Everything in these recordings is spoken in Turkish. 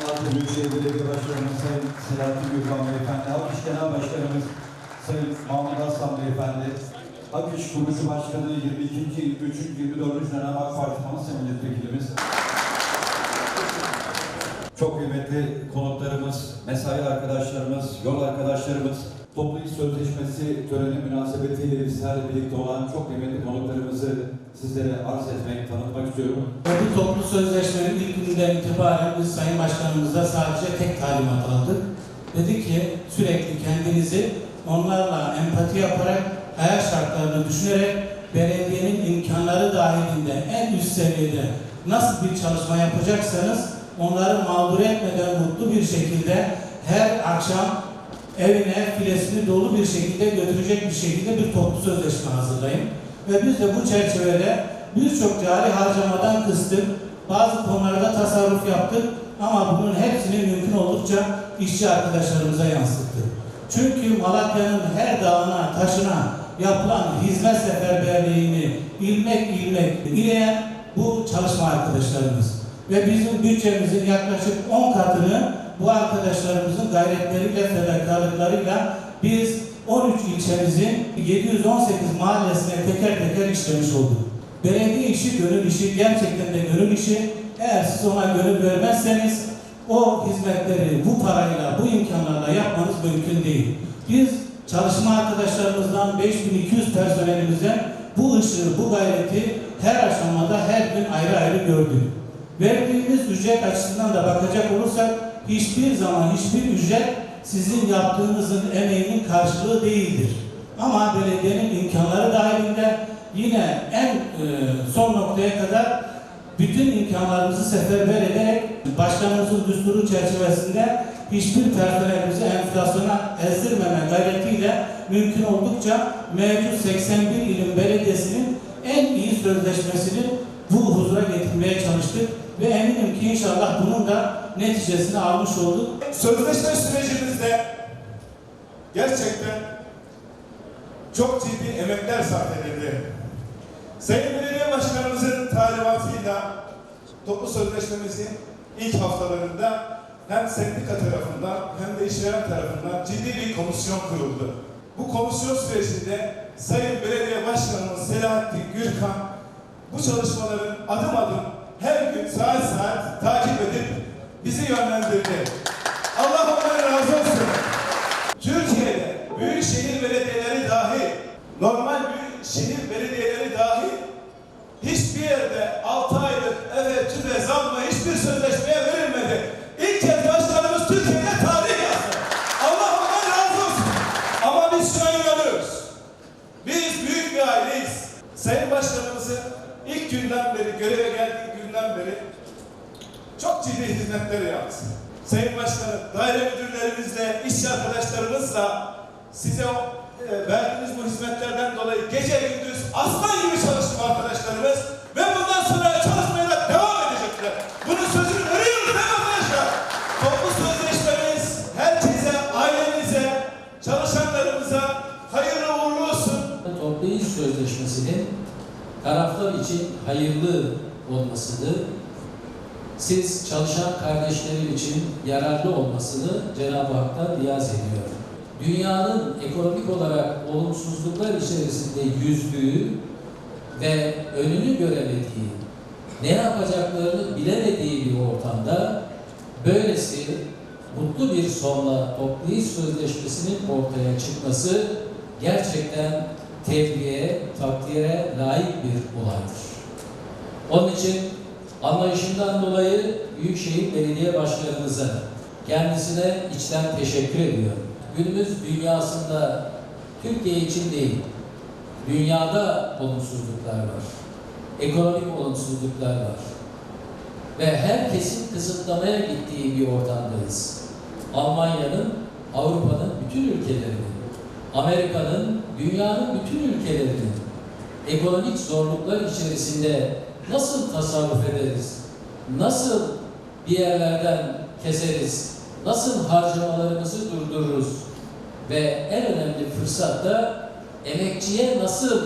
Malatya Büyükşehir Belediye Başkanımız Sayın Selahattin Gürkan Beyefendi, Akış Genel Başkanımız Sayın Mahmut Aslan Beyefendi, Akış Kurucu Başkanı 22. 23. 24. dönem AK Parti Manisa Milletvekilimiz, çok kıymetli konuklarımız, mesai arkadaşlarımız, yol arkadaşlarımız, toplu iş sözleşmesi töreni münasebetiyle bizlerle birlikte olan çok kıymetli konuklarımızı sizlere arz etmek, tanıtmak istiyorum. Bu toplu sözleşmenin ilk günden itibaren biz Sayın Başkanımıza sadece tek talimat aldık. Dedi ki sürekli kendinizi onlarla empati yaparak, hayat şartlarını düşünerek belediyenin imkanları dahilinde en üst seviyede nasıl bir çalışma yapacaksanız onları mağdur etmeden mutlu bir şekilde her akşam evine filesini dolu bir şekilde götürecek bir şekilde bir toplu sözleşme hazırlayın. Ve biz de bu çerçevede birçok cari harcamadan kıstık. Bazı konularda tasarruf yaptık ama bunun hepsini mümkün oldukça işçi arkadaşlarımıza yansıttık. Çünkü Malatya'nın her dağına, taşına yapılan hizmet seferberliğini ilmek ilmek ileyen bu çalışma arkadaşlarımız. Ve bizim bütçemizin yaklaşık 10 katını bu arkadaşlarımızın gayretleriyle, fedakarlıklarıyla biz 13 ilçemizin 718 mahallesine teker teker işlemiş olduk. Belediye işi gönül işi, gerçekten de gönül işi. Eğer siz ona gönül vermezseniz o hizmetleri bu parayla, bu imkanlarla yapmanız mümkün değil. Biz çalışma arkadaşlarımızdan 5200 personelimizden bu ışığı, bu gayreti her aşamada her gün ayrı ayrı gördük. Verdiğimiz ücret açısından da bakacak olursak hiçbir zaman hiçbir ücret sizin yaptığınızın emeğinin karşılığı değildir. Ama belediyenin imkanları dahilinde yine en e, son noktaya kadar bütün imkanlarımızı seferber ederek başkanımızın düsturu çerçevesinde hiçbir personelimizi enflasyona ezdirmeme gayretiyle mümkün oldukça mevcut 81 ilin belediyesinin en iyi sözleşmesini bu huzura getirmeye çalıştık ve eminim ki inşallah bunun da neticesini almış olduk. Sözleşme sürecimizde gerçekten çok ciddi emekler sarf edildi. Sayın Belediye Başkanımızın talimatıyla toplu sözleşmemizin ilk haftalarında hem sendika tarafından hem de işveren tarafından ciddi bir komisyon kuruldu. Bu komisyon sürecinde Sayın Belediye Başkanımız Selahattin Gürkan bu çalışmaların adım adım her gün saat saat takip edip bizi yönlendirdi. Allah ondan razı olsun. Türkiye'de büyük şehir belediyeleri dahi, normal büyük şehir belediyeleri dahi hiçbir yerde 6 aylık evet tüfe zamla hiçbir sözleşmeye verilmedi. İlk kez başkanımız Türkiye'de tarih yazdı. Allah ondan razı olsun. Ama biz şuna inanıyoruz. Biz büyük bir aileyiz. Sayın Başkanımızın ilk günden beri, göreve geldiği günden beri çok ciddi hizmetleri yaptı. Sayın Başkanım, daire müdürlerimizle, iş arkadaşlarımızla size o, e, verdiğiniz bu hizmetlerden dolayı gece gündüz aslan gibi çalıştı bu arkadaşlarımız ve bundan sonra çalışmaya da devam edecekler. Bunun sözünü veriyoruz değil mi arkadaşlar? Toplu sözleşmemiz herkese, ailemize, çalışanlarımıza hayırlı uğurlu olsun. Toplu iş sözleşmesinin taraflar için hayırlı olmasını, siz çalışan kardeşlerim için yararlı olmasını Cenab-ı Hak'tan niyaz ediyorum. Dünyanın ekonomik olarak olumsuzluklar içerisinde yüzdüğü ve önünü göremediği, ne yapacaklarını bilemediği bir ortamda böylesi mutlu bir sonla toplu iş sözleşmesinin ortaya çıkması gerçekten tebriğe, takdire layık bir olaydır. Onun için anlayışından dolayı Büyükşehir Belediye Başkanımıza kendisine içten teşekkür ediyorum. Günümüz dünyasında Türkiye için değil, dünyada olumsuzluklar var. Ekonomik olumsuzluklar var. Ve herkesin kısıtlamaya gittiği bir ortamdayız. Almanya'nın, Avrupa'nın bütün ülkelerinin, Amerika'nın, dünyanın bütün ülkelerinin ekonomik zorluklar içerisinde nasıl tasarruf ederiz? Nasıl bir yerlerden keseriz? Nasıl harcamalarımızı durdururuz? Ve en önemli fırsat da emekçiye nasıl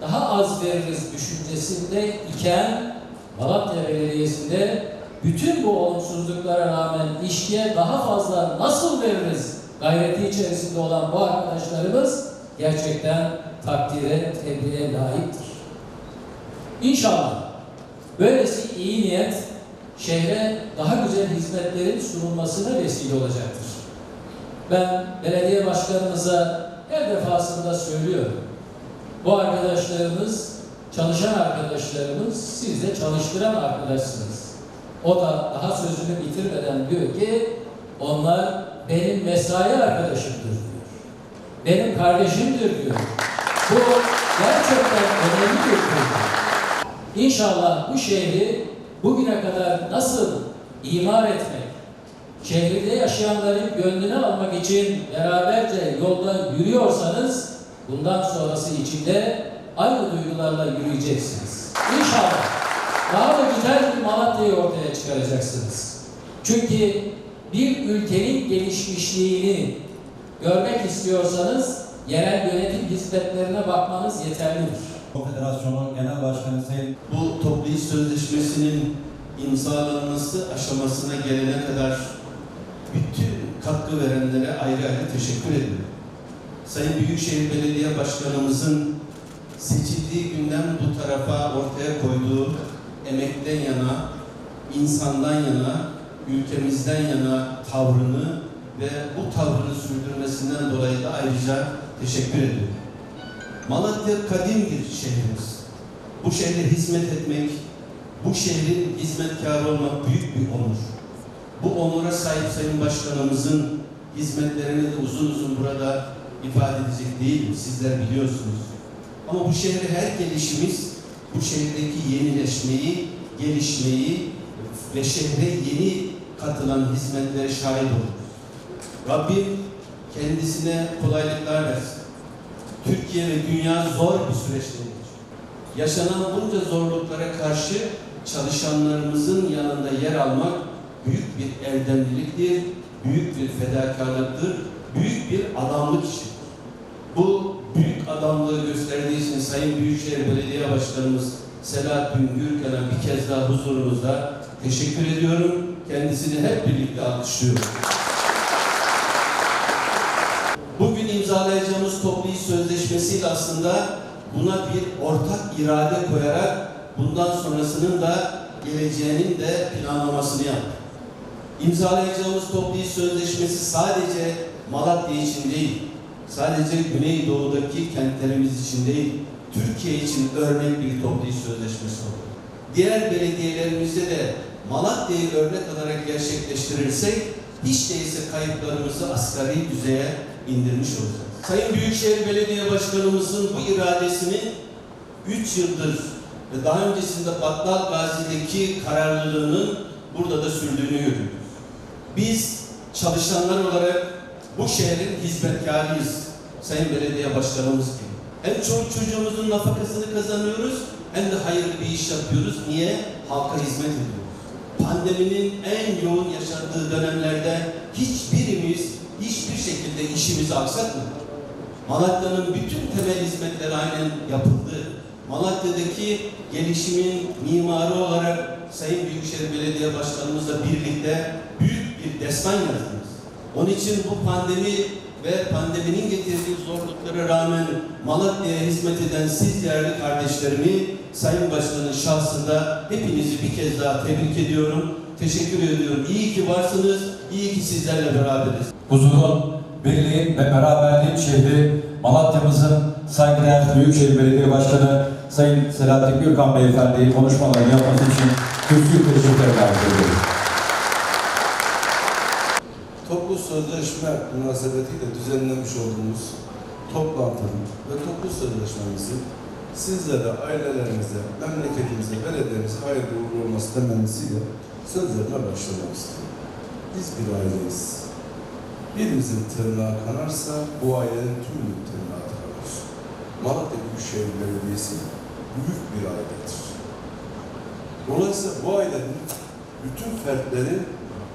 daha az veririz düşüncesinde iken Malatya Belediyesi'nde bütün bu olumsuzluklara rağmen işçiye daha fazla nasıl veririz gayreti içerisinde olan bu arkadaşlarımız gerçekten takdire, tebriğe layıktır. İnşallah böylesi iyi niyet şehre daha güzel hizmetlerin sunulmasına vesile olacaktır. Ben belediye başkanımıza her defasında söylüyorum. Bu arkadaşlarımız, çalışan arkadaşlarımız, siz de çalıştıran arkadaşsınız. O da daha sözünü bitirmeden diyor ki, onlar benim mesai arkadaşımdır diyor. Benim kardeşimdir diyor. Bu gerçekten önemli. İnşallah bu şehri bugüne kadar nasıl imar etmek, şehirde yaşayanların gönlünü almak için beraberce yolda yürüyorsanız bundan sonrası için de aynı duygularla yürüyeceksiniz. İnşallah daha da güzel bir Malatya'yı ortaya çıkaracaksınız. Çünkü bir ülkenin gelişmişliğini görmek istiyorsanız yerel yönetim hizmetlerine bakmanız yeterlidir. Konfederasyonu Genel Başkanı Sayın bu toplu iş sözleşmesinin imzalanması aşamasına gelene kadar bütün katkı verenlere ayrı ayrı teşekkür ediyorum. Sayın Büyükşehir Belediye Başkanımızın seçildiği günden bu tarafa ortaya koyduğu emekten yana, insandan yana, ülkemizden yana tavrını ve bu tavrını sürdürmesinden dolayı da ayrıca teşekkür ediyorum. Malatya kadim bir şehrimiz. Bu şehre hizmet etmek, bu şehrin hizmetkarı olmak büyük bir onur. Bu onura sahip Sayın Başkanımızın hizmetlerini de uzun uzun burada ifade edecek değilim. Sizler biliyorsunuz. Ama bu şehre her gelişimiz bu şehirdeki yenileşmeyi, gelişmeyi ve şehre yeni katılan hizmetlere şahit oluruz. Rabbim kendisine kolaylıklar versin. Türkiye ve dünya zor bir süreçtedir. Yaşanan bunca zorluklara karşı çalışanlarımızın yanında yer almak büyük bir erdemliliktir, büyük bir fedakarlıktır, büyük bir adamlık işidir. Bu büyük adamlığı gösterdiği için Sayın Büyükşehir Belediye Başkanımız Selahattin Gürkan'a bir kez daha huzurunuzda teşekkür ediyorum. Kendisini hep birlikte alkışlıyorum. Bugün imzalayacağımız toplu iş sözleşmesiyle aslında buna bir ortak irade koyarak bundan sonrasının da geleceğinin de planlamasını yaptık. İmzalayacağımız toplu iş sözleşmesi sadece Malatya için değil, sadece Güneydoğu'daki kentlerimiz için değil, Türkiye için örnek bir toplu iş sözleşmesi olur. Diğer belediyelerimizde de Malatya'yı örnek alarak gerçekleştirirsek hiç değilse kayıplarımızı asgari düzeye indirmiş olacağız. Sayın Büyükşehir Belediye Başkanımızın bu iradesini 3 yıldır ve daha öncesinde Battal Gazi'deki kararlılığının burada da sürdüğünü görüyoruz. Biz çalışanlar olarak bu şehrin hizmetkarıyız. Sayın Belediye Başkanımız gibi. Hem çoluk çocuğumuzun nafakasını kazanıyoruz hem de hayırlı bir iş yapıyoruz. Niye? Halka hizmet ediyoruz. Pandeminin en yoğun yaşandığı dönemlerde hiçbirimiz hiçbir şekilde işimizi aksatmadık. Malatya'nın bütün temel hizmetleri aynen yapıldı. Malatya'daki gelişimin mimarı olarak Sayın Büyükşehir Belediye Başkanımızla birlikte büyük bir destan yazdınız. Onun için bu pandemi ve pandeminin getirdiği zorluklara rağmen Malatya'ya hizmet eden siz değerli kardeşlerimi Sayın Başkan'ın şahsında hepinizi bir kez daha tebrik ediyorum. Teşekkür ediyorum. İyi ki varsınız. İyi ki sizlerle beraberiz. huzurun, birliğin ve beraberliğin şehri Malatya'mızın saygıdeğer Büyükşehir Belediye Başkanı Sayın Selahattin Gürkan Beyefendi'yi konuşmalarını yapması için kürsü teşekkürler ediyorum. Toplu sözleşme münasebetiyle düzenlemiş olduğumuz toplantının ve toplu sözleşmemizin sizlere, ailelerinize, memleketimize, belediyemize hayırlı uğurlu olması temennisiyle sözlerime başlamak istiyorum. Biz bir aileyiz. Birimizin tırnağı kanarsa bu ailenin tüm tırnağı kanar. Malatya Büyükşehir Belediyesi büyük bir ailedir. Dolayısıyla bu ailenin bütün fertleri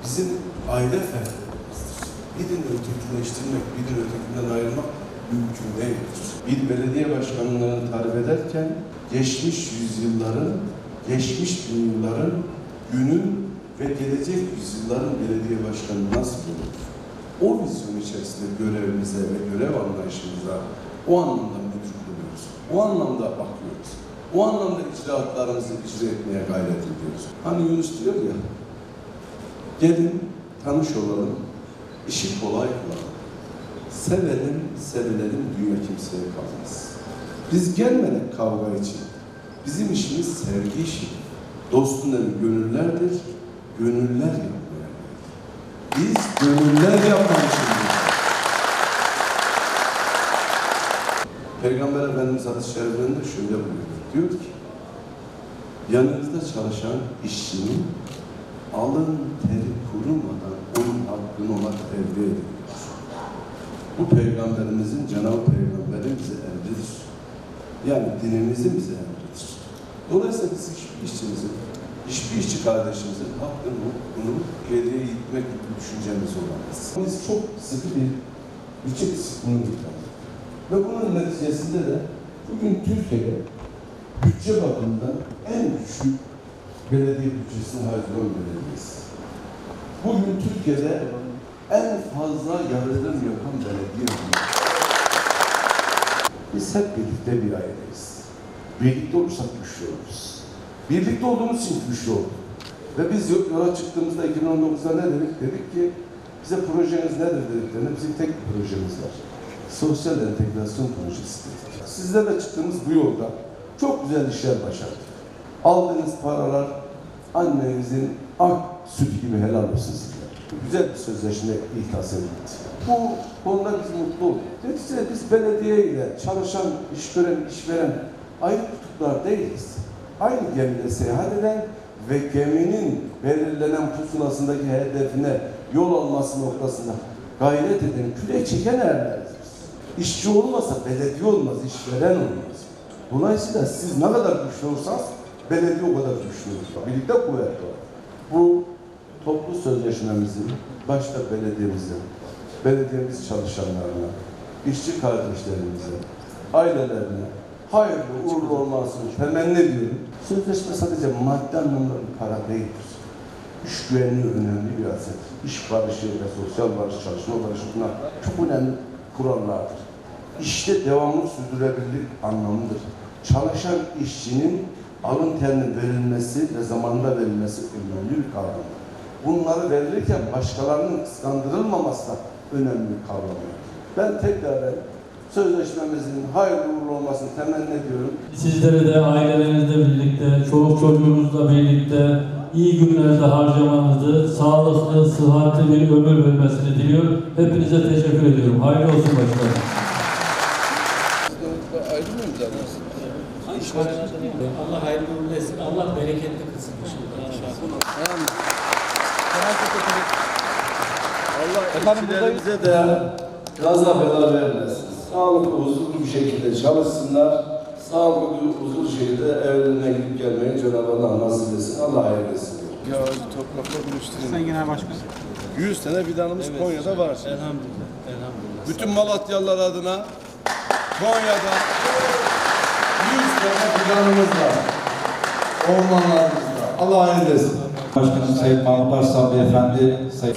bizim aile fertlerimizdir. Birini ötekileştirmek, birini ötekinden ayırmak mümkün değildir. Bir belediye başkanlığını tarif ederken geçmiş yüzyılların, geçmiş bin yılların günün ve gelecek yüzyılların belediye başkanı nasıl olur? O vizyon içerisinde görevimize ve görev anlayışımıza o anlamda müdür kılıyoruz. O anlamda bakıyoruz. O anlamda icraatlarımızı icra etmeye gayret ediyoruz. Hani Yunus diyor ya, gelin tanış olalım, işi kolay kılalım. Sevelim, sevilelim, dünya kimseye kalmaz. Biz gelmedik kavga için. Bizim işimiz sevgi işi. Dostun evi gönüllerdir, gönüller geldik. Biz gönüller geldik. Peygamber Efendimiz hadis-i şeriflerinde şöyle buyuruyor. Diyor ki, yanınızda çalışan işçinin alın teri kurumadan onun hakkını ona tevdi edin. Bu peygamberimizin, Cenab-ı Peygamber'in bize emridir. Yani dinimizin bize emridir. Dolayısıyla biz hiçbir işçimizin, hiçbir işçi kardeşimizin hakkını, bunu geriye gitmek gibi düşüncemiz olamaz. Biz çok sıkı bir bütçe disiplini uyguladık. Ve bunun neticesinde de bugün Türkiye'de bütçe bakımından en düşük belediye bütçesine ait olan belediyesi. Bugün Türkiye'de en fazla yatırım yapan belediye. Biz hep birlikte bir aileyiz. Birlikte olursak güçlü oluruz. Birlikte olduğumuz için güçlü olduk. Ve biz yola çıktığımızda 2019'da ne dedik? Dedik ki bize projeniz nedir dediklerinde bizim tek bir projemiz var. Sosyal entegrasyon projesi dedik. Sizlerle çıktığımız bu yolda çok güzel işler başardık. Aldığınız paralar annenizin ak süt gibi helal olsun size. Güzel bir sözleşme ihtas edildi. Bu konuda biz mutlu olduk. Neticede biz belediye ile çalışan, iş gören, işveren ayrı kutuplar değiliz. Aynı gemide seyahat eden ve geminin belirlenen pusulasındaki hedefine yol alması noktasında gayret eden, kürek çeken erleriz. İşçi olmasa belediye olmaz, işveren olmaz. Dolayısıyla siz ne kadar güçlü olursanız belediye o kadar güçlü olur. Birlikte kuvvet var. Bu toplu sözleşmemizin başta belediyemizin, belediyemiz çalışanlarına, işçi kardeşlerimize, ailelerine hayırlı uğurlu olmasını temenni ediyorum. Sözleşme sadece maddi anlamda bir para değildir. İş güvenliği önemli bir aset. İş barışı ve sosyal barış, çalışma barışı bunlar çok önemli kurallardır. İşte devamlı sürdürülebilirlik anlamıdır. Çalışan işçinin alın terinin verilmesi ve zamanında verilmesi önemli bir kavramdır. Bunları verilirken başkalarının kıskandırılmaması da önemli bir kavram. Ben tekrar sözleşmemizin hayırlı uğurlu olmasını temenni ediyorum. Sizlere de ailelerinizle birlikte, çoluk çocuğunuzla birlikte iyi günlerde harcamanızı, sağlıklı, sıhhatli bir ömür vermesini diliyor. Hepinize teşekkür ediyorum. Hayırlı olsun başkanım. Allah hayırlı uğurlu etsin. Allah bereketli kılsın. Allah işçilerimize de kaza bela vermesin. Sağlıklı, huzurlu bir şekilde çalışsınlar. Sağlıklı, huzurlu şekilde evlerine gidip gelmeyi Cenab-ı Allah nasip etsin. Allah hayırlı etsin. Ya toprakla buluşturayım. Sen genel başkan. 100 tane fidanımız Konya'da var. Elhamdülillah. Elhamdülillah. Bütün Malatyalılar adına Konya'da 100 tane fidanımız var. Ormanlarımızda. Allah hayırlı etsin. Başkanım Sayın Mahmut Arslan Beyefendi, Sayın